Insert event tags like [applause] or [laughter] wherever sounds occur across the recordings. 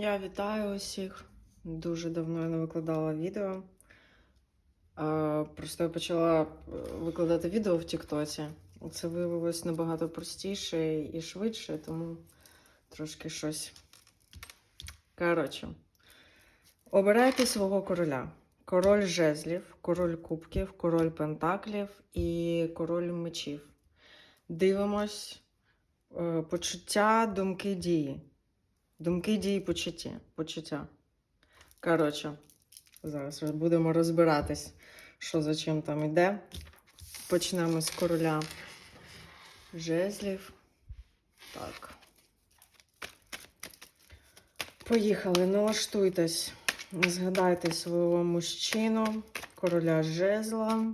Я вітаю усіх. Дуже давно я не викладала відео. Просто я почала е, викладати відео в Тіктоці. Це виявилось набагато простіше і швидше, тому трошки щось. Коротше, обирайте свого короля: король жезлів, король кубків, король пентаклів і король мечів. Дивимось е, почуття, думки, дії. Думки, дії, почуття. почуття. Коротше, зараз будемо розбиратись, що за чим там іде. Почнемо з короля жезлів. Так. Поїхали, налаштуйтесь. Згадайте свого мужчину, короля жезла.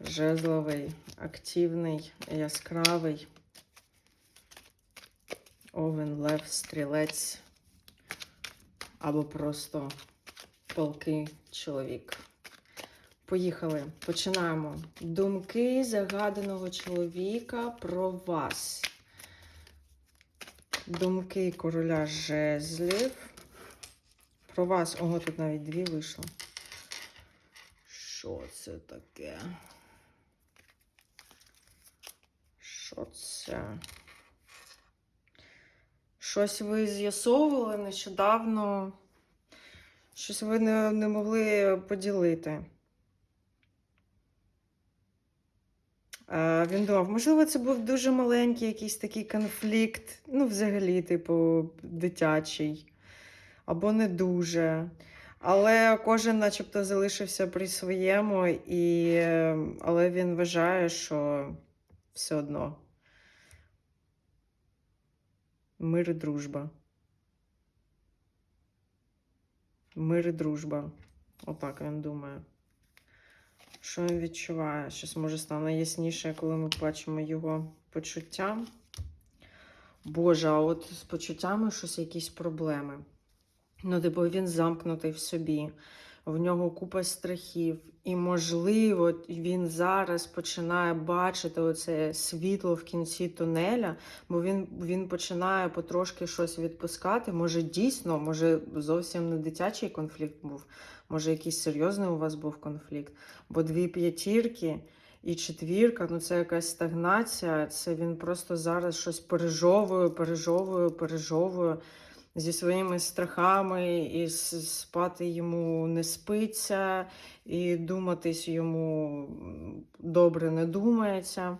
Жезловий, активний, яскравий. Овен, лев, стрілець або просто палкий чоловік. Поїхали. Починаємо. Думки загаданого чоловіка про вас. Думки короля жезлів. Про вас. Ого, тут навіть дві вийшло. Що це таке? Що це? Щось ви з'ясовували нещодавно. Щось ви не, не могли поділити. Е, Він думав, можливо, це був дуже маленький якийсь такий конфлікт, ну, взагалі, типу, дитячий, або не дуже. Але кожен начебто залишився при своєму, і... але він вважає, що все одно. Мир і дружба. Мир і дружба. Отак він думає. Що він відчуває? Щось може стане ясніше, коли ми бачимо його почуття. Боже, а от з почуттями щось якісь проблеми. Ну, типу, він замкнутий в собі, в нього купа страхів. І, можливо, він зараз починає бачити оце світло в кінці тунеля, бо він, він починає потрошки щось відпускати. Може, дійсно, може, зовсім не дитячий конфлікт був, може, якийсь серйозний у вас був конфлікт. Бо дві п'ятірки і четвірка ну це якась стагнація. Це він просто зараз щось пережовує, пережовує, пережовує зі своїми страхами, і спати йому не спиться, і думатись йому добре не думається.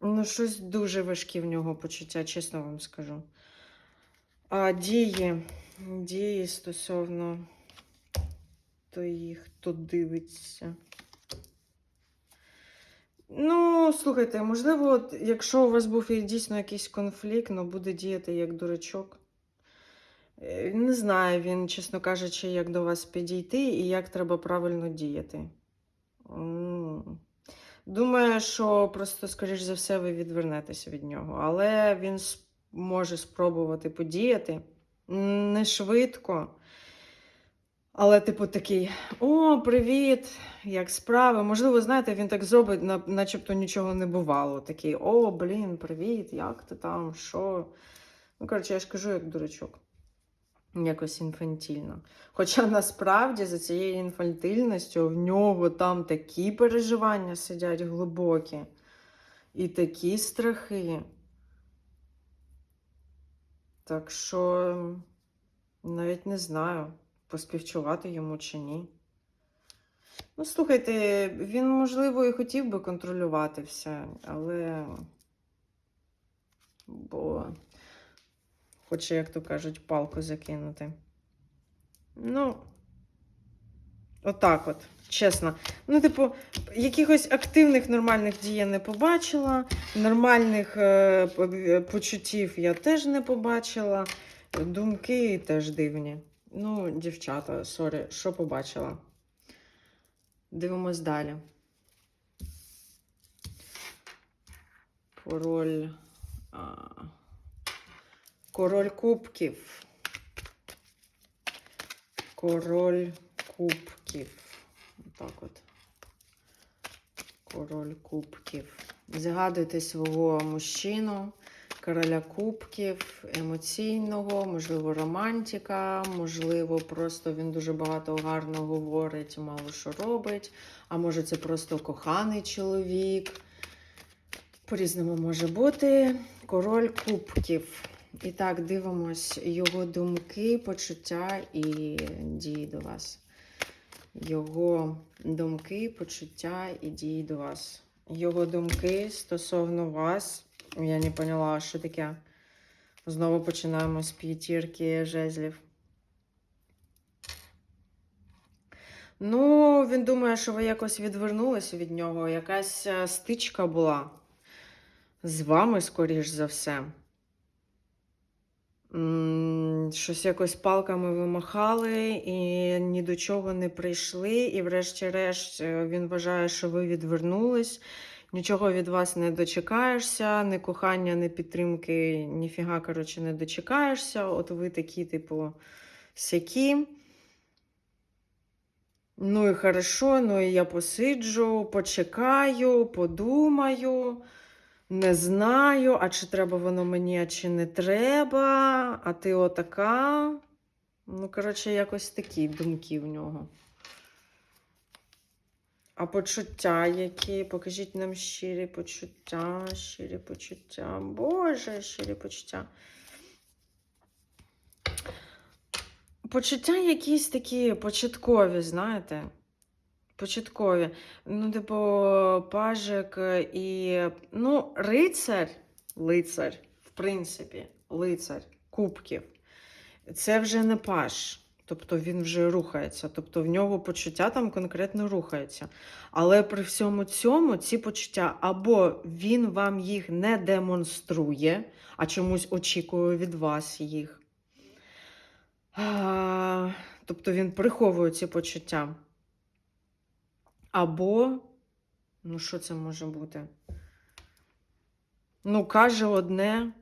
Ну, щось дуже важкі в нього почуття, чесно вам скажу. А дії, дії стосовно тої, хто дивиться. Ну, слухайте, можливо, от, якщо у вас був дійсно якийсь конфлікт, ну буде діяти як дурачок. Е, Не знаю він, чесно кажучи, як до вас підійти і як треба правильно діяти. Думаю, що просто, скоріш за все, ви відвернетеся від нього. Але він може спробувати подіяти не швидко. Але, типу, такий: О, привіт! Як справи? Можливо, знаєте, він так зробить, на- начебто нічого не бувало. Такий, о, блін, привіт, як ти там? Що? Ну, коротше, я ж кажу, як дурачок. Якось інфантільно. Хоча насправді за цією інфантильністю в нього там такі переживання сидять глибокі, і такі страхи. Так що навіть не знаю, поспівчувати йому чи ні. Ну, слухайте, він, можливо, і хотів би контролювати все, але. Бо хоче, як то кажуть, палку закинути. Ну, отак от, чесно. Ну, типу, якихось активних нормальних дій я не побачила, нормальних е, почуттів я теж не побачила. Думки теж дивні. Ну, дівчата, сорі, що побачила? Дивимось далі. Король. А, король кубків. Король кубків. Так от. Король кубків. Згадуйте свого мужчину, короля кубків, емоційного, можливо, романтика, можливо, просто він дуже багато гарно говорить, мало що робить. А може, це просто коханий чоловік. По-різному може бути. Король кубків. І так, дивимось його думки, почуття і дії до вас. Його думки, почуття і дії до вас. Його думки стосовно вас. Я не поняла, що таке. Знову починаємо з п'ятірки жезлів. Ну, він думає, що ви якось відвернулися від нього. Якась е, стичка була з вами, скоріш за все. Щось якось палками ви махали і ні до чого не прийшли. І, врешті-решт, е, він вважає, що ви відвернулись. Нічого від вас не дочекаєшся, ні кохання, ні підтримки, ніфіга, коротше, не дочекаєшся. От ви такі, типу, сякі. Ну і хорошо, ну і я посиджу, почекаю, подумаю. Не знаю, а чи треба воно мені, а чи не треба. А ти отака. Ну, коротше, якось такі думки в нього. А почуття які? Покажіть нам щирі почуття, щирі почуття. Боже, щирі почуття. Почуття якісь такі початкові, знаєте? Початкові. Ну, типу, пажик і. Ну, рицар, лицар, в принципі, лицар кубків. Це вже не паж. Тобто він вже рухається. Тобто в нього почуття там конкретно рухаються. Але при всьому цьому ці почуття або він вам їх не демонструє, а чомусь очікує від вас їх. Тобто він приховує ці почуття. Або, ну, що це може бути? Ну, каже одне,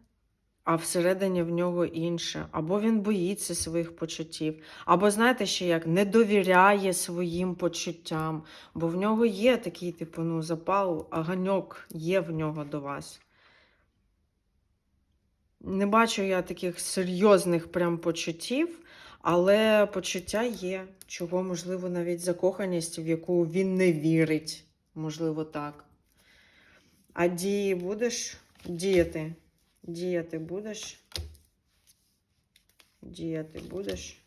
а всередині в нього інше. Або він боїться своїх почуттів. Або, знаєте, ще як не довіряє своїм почуттям. Бо в нього є такий, типу, ну, запал, аганьок є в нього до вас. Не бачу я таких серйозних прям почуттів, але почуття є, чого, можливо, навіть закоханість, в яку він не вірить. Можливо, так. А дії будеш діяти? Діяти будеш? Діяти будеш?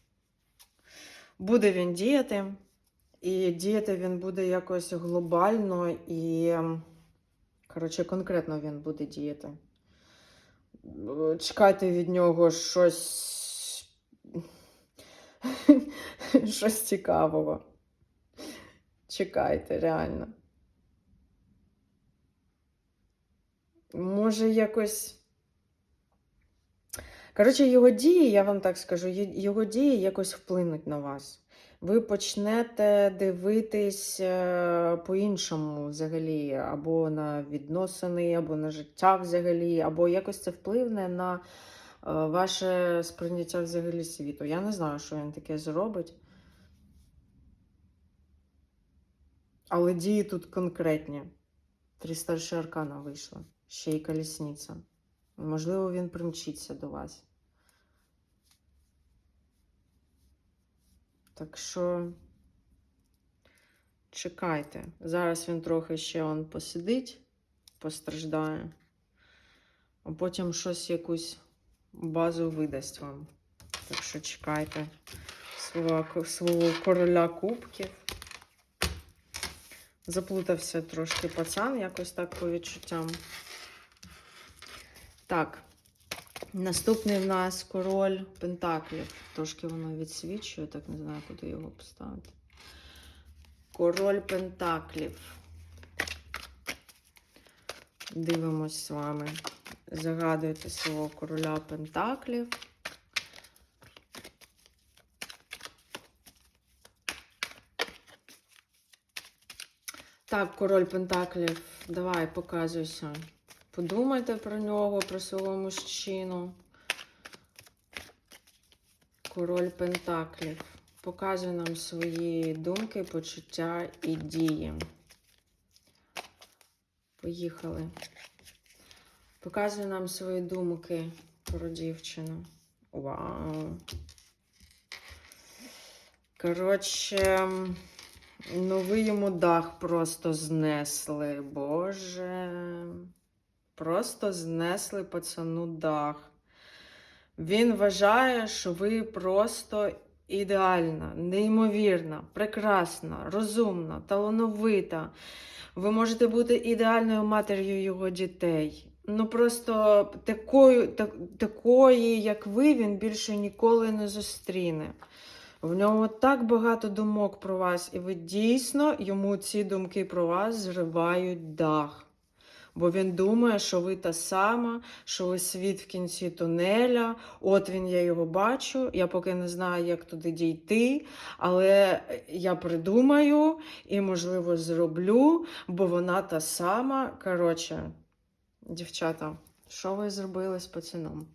Буде він діяти, і діяти він буде якось глобально і, коротше, конкретно він буде діяти. Чекайте від нього щось. [laughs] щось цікавого. Чекайте, реально. Може, якось. Коротше, його дії, я вам так скажу, його дії якось вплинуть на вас. Ви почнете дивитись е, по-іншому взагалі, або на відносини, або на життя взагалі, або якось це впливне на е, ваше сприйняття взагалі світу. Я не знаю, що він таке зробить. Але дії тут конкретні. Три старші аркана вийшла. Ще й колісниця. Можливо, він примчиться до вас. Так що чекайте. Зараз він трохи ще он посидить, постраждає, а потім щось якусь базу видасть вам. Так що чекайте свого, свого короля кубків. Заплутався трошки пацан, якось так по відчуттям. Так, наступний в нас король Пентаклів. Трошки воно відсвічує, так не знаю, куди його поставити. Король Пентаклів. Дивимось з вами. Загадуйте свого короля Пентаклів. Так, король Пентаклів, давай, показуйся. Подумайте про нього, про свого мужчину. Король Пентаклів. Показуй нам свої думки, почуття і дії. Поїхали. Показує нам свої думки про дівчину. Вау. Коротше, ну ви йому дах просто знесли. Боже. Просто знесли пацану дах. Він вважає, що ви просто ідеальна, неймовірна, прекрасна, розумна, талановита. Ви можете бути ідеальною матір'ю його дітей. Ну просто такою, так, такої, як ви, він більше ніколи не зустріне. В нього так багато думок про вас, і ви дійсно йому ці думки про вас зривають дах. Бо він думає, що ви та сама, що ви світ в кінці тунеля. От він, я його бачу. Я поки не знаю, як туди дійти, але я придумаю і, можливо, зроблю, бо вона та сама. Коротше, дівчата, що ви зробили з пацаном?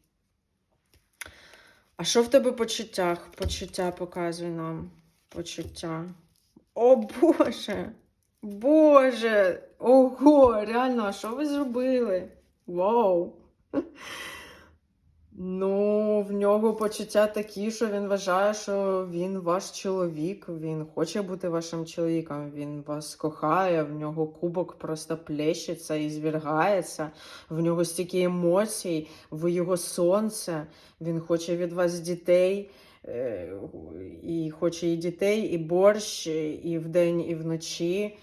А що в тебе по почуттях? Почуття показуй нам. Почуття. О Боже! Боже! Ого, реально, а що ви зробили? Вау! Ну, в нього почуття такі, що він вважає, що він ваш чоловік, він хоче бути вашим чоловіком, він вас кохає, в нього кубок просто плещеться і звіргається, в нього стільки емоцій, ви його сонце, він хоче від вас дітей. е, І хоче і дітей, і борщ, і вдень, і вночі.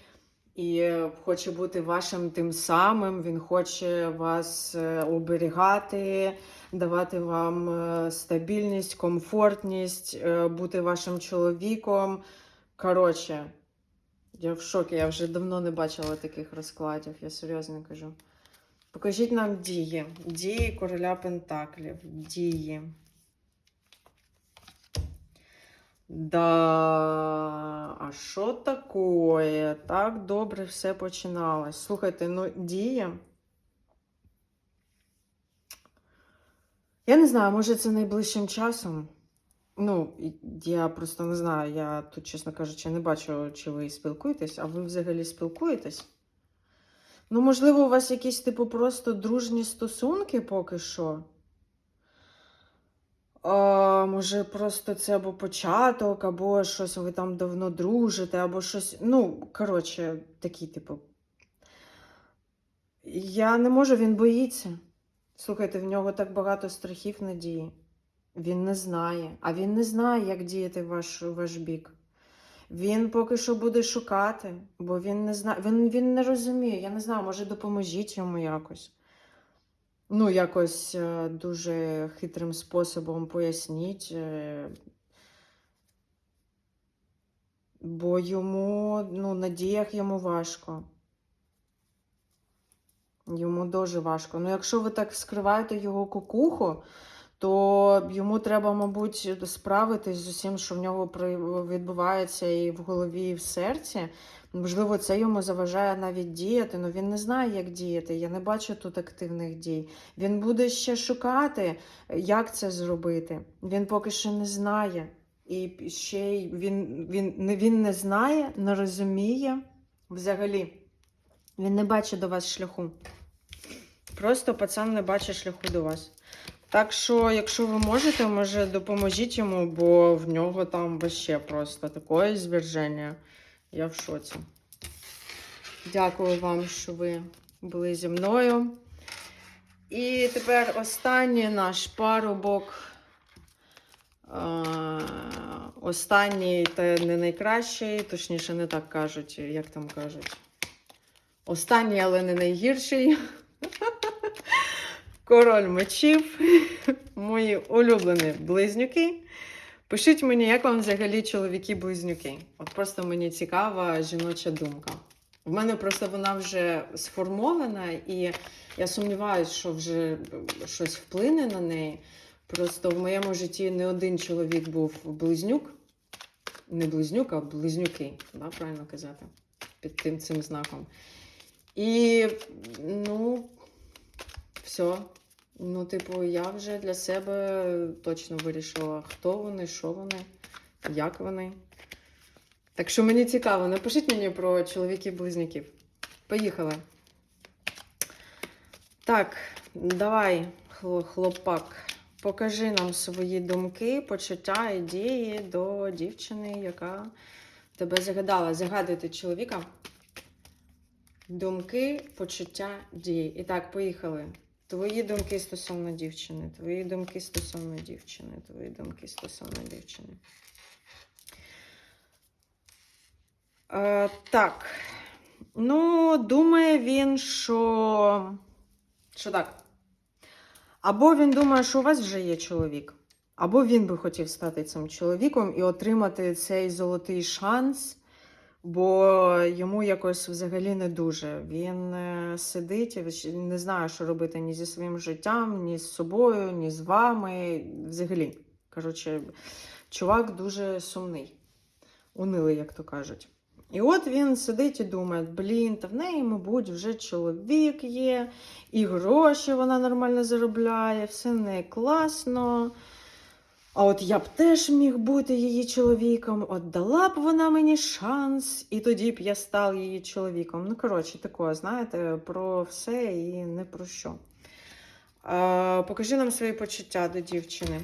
І е, хоче бути вашим тим самим, він хоче вас е, оберігати, давати вам е, стабільність, комфортність, бути вашим чоловіком. Коротше, я в шокі, я вже давно не бачила таких розкладів, я серйозно кажу. Покажіть нам дії. Дії короля Пентаклів. Дії. Да, а що такое? Так добре все починалось. Слухайте, ну дія. Я не знаю, може це найближчим часом. Ну, я просто не знаю, я тут, чесно кажучи, не бачу, чи ви спілкуєтесь, а ви взагалі спілкуєтесь? Ну, можливо, у вас якісь, типу, просто дружні стосунки поки що. А, може, просто це або початок, або щось ви там давно дружите, або щось. Ну, коротше, такі, типу. Я не можу, він боїться. Слухайте, в нього так багато страхів надії. Він не знає. А він не знає, як діяти ваш, ваш бік. Він поки що буде шукати, бо він не знає. Він, він не розуміє. Я не знаю, може, допоможіть йому якось. Ну, якось е, дуже хитрим способом поясніть. е, Бо йому, ну, на діях йому важко. Йому дуже важко. Ну, якщо ви так скриваєте його кукуху, то йому треба, мабуть, справитись з усім, що в нього відбувається і в голові, і в серці. Можливо, це йому заважає навіть діяти, але він не знає, як діяти. Я не бачу тут активних дій. Він буде ще шукати, як це зробити. Він поки що не знає. І ще він, він, він не знає, не розуміє взагалі. Він не бачить до вас шляху. Просто пацан не бачить шляху до вас. Так що, якщо ви можете, може допоможіть йому, бо в нього там вообще просто таке зверження. Я в шоці. Дякую вам, що ви були зі мною. І тепер останній наш парубок. Останній та не найкращий, точніше, не так кажуть, як там кажуть. Останній, але не найгірший. [laughs] Король мечів, мої улюблені близнюки. Пишіть мені, як вам взагалі чоловіки-близнюки. От просто мені цікава жіноча думка. В мене просто вона вже сформована, і я сумніваюся, що вже щось вплине на неї. Просто в моєму житті не один чоловік був близнюк. Не близнюк, а близнюки, да, правильно казати, під тим цим знаком. І, ну, все. Ну, типу, я вже для себе точно вирішила, хто вони, що вони, як вони. Так що мені цікаво, напишіть мені про чоловіків-близнюків. Поїхали. Так, давай, хлопак, покажи нам свої думки, почуття, ідеї до дівчини, яка тебе загадала. Загадуйте чоловіка. Думки, почуття, дії. І так, поїхали. Твої думки стосовно дівчини, твої думки стосовно дівчини, твої думки стосовно дівчини. Е, так. Ну, думає він, що. Що так. Або він думає, що у вас вже є чоловік, або він би хотів стати цим чоловіком і отримати цей золотий шанс, бо йому якось взагалі не дуже. Він е, сидить не знає, що робити ні зі своїм життям, ні з собою, ні з вами. Взагалі. Коротше, чувак дуже сумний, унилий, як то кажуть. І от він сидить і думає: блін, та в неї, мабуть, вже чоловік є, і гроші вона нормально заробляє, все в неї класно. А от я б теж міг бути її чоловіком, от дала б вона мені шанс, і тоді б я став її чоловіком. Ну, коротше, такое, знаєте, про все і не про що. А, покажи нам свої почуття до дівчини.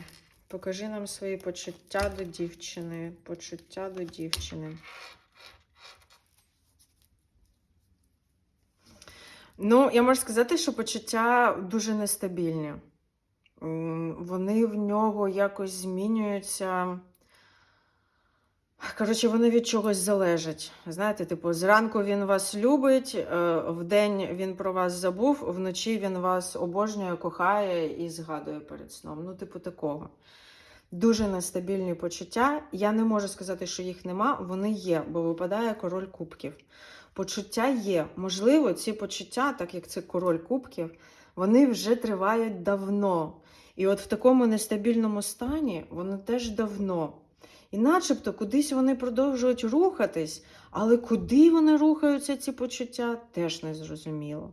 Покажи нам свої почуття до дівчини. Почуття до дівчини. Ну, я можу сказати, що почуття дуже нестабільні. Вони в нього якось змінюються. Коротше, вони від чогось залежать. Знаєте, типу, зранку він вас любить, е, вдень він про вас забув, вночі він вас обожнює, кохає і згадує перед сном. Ну, типу, такого. Дуже нестабільні почуття. Я не можу сказати, що їх нема. Вони є, бо випадає король кубків. Почуття є. Можливо, ці почуття, так як це король кубків, вони вже тривають давно. І от в такому нестабільному стані вони теж давно. І начебто кудись вони продовжують рухатись, але куди вони рухаються, ці почуття, теж не зрозуміло.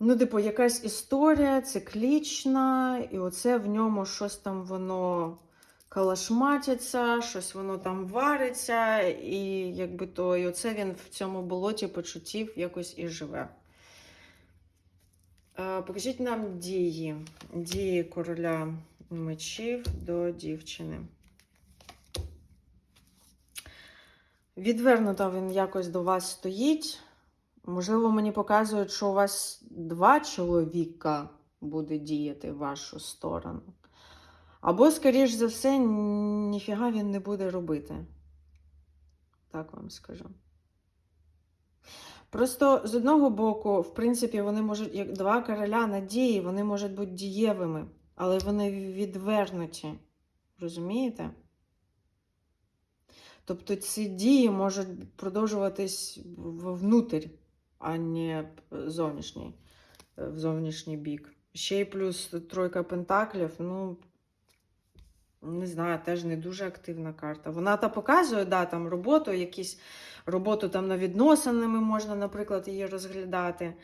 Ну, типу, якась історія циклічна, і оце в ньому щось там воно калашматиться, щось воно там вариться, і якби то, і оце він в цьому болоті почуттів якось і живе. Е, Покажіть нам дії, дії короля мечів до дівчини. Відвернуто він якось до вас стоїть. Можливо, мені показують, що у вас два чоловіка буде діяти в вашу сторону. Або, скоріш за все, ніфіга він не буде робити. Так вам скажу. Просто з одного боку, в принципі, вони можуть, як два короля надії, вони можуть бути дієвими, але вони відвернуті. Розумієте? Тобто ці дії можуть продовжуватись вовнутрь, а не зовнішній, в зовнішній бік. Ще й плюс тройка пентаклів, ну, не знаю, теж не дуже активна карта. Вона та показує, да, там роботу, якісь роботу там на відносинами можна, наприклад, її розглядати.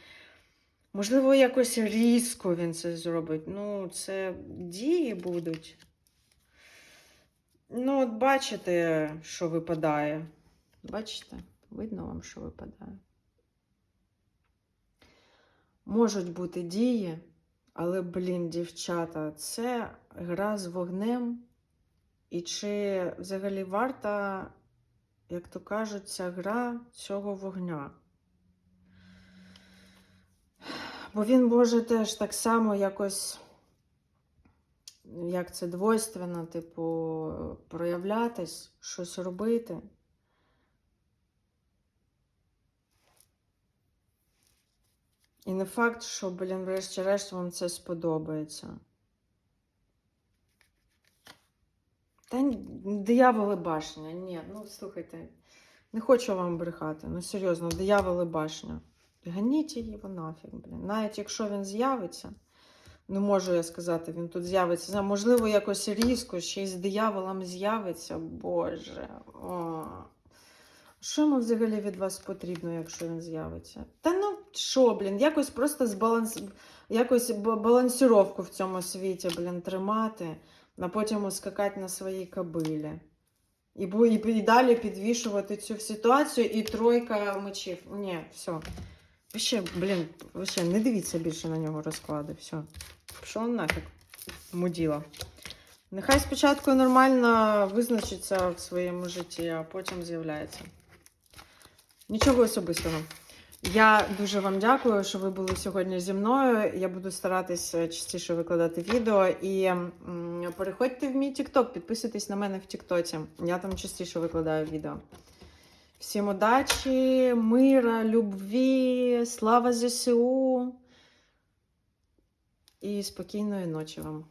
Можливо, якось різко він це зробить. Ну, це дії будуть. Ну, от бачите, що випадає. Бачите? Видно вам, що випадає. Можуть бути дії, але, блін, дівчата, це гра з вогнем. І чи взагалі варта, як то кажуть, ця гра цього вогня? Бо він може теж так само якось як це двойственно, типу, проявлятись, щось робити. І не факт, що, блін, врешті-решт вам це сподобається. Та дияволи башня. Ні, ну слухайте, не хочу вам брехати. Ну, серйозно, дияволи башня. Ганіть її нафіг, блін. Навіть якщо він з'явиться. Не можу я сказати, він тут з'явиться. Можливо, якось різко, ще й з дияволом з'явиться. Боже. О. Що йому взагалі від вас потрібно, якщо він з'явиться? Та ну що, блін, якось просто збаланс... якось ба- балансіровку в цьому світі, блін, тримати, а потім скакати на своїй кабилі. І, і, і далі підвішувати цю ситуацію, і тройка мечів. Ні, все. Вообще, блін, вообще, не дивіться більше на нього розклади. Все. Пішов нафіг. Муділа. Нехай спочатку нормально визначиться в своєму житті, а потім з'являється. Нічого особистого. Я дуже вам дякую, що ви були сьогодні зі мною. Я буду старатися частіше викладати відео. І переходьте в мій TikTok, підписуйтесь на мене в Тіктоці. Я там частіше викладаю відео. Всім удачі, мира, любві, слава ЗСУ і спокійної ночі вам.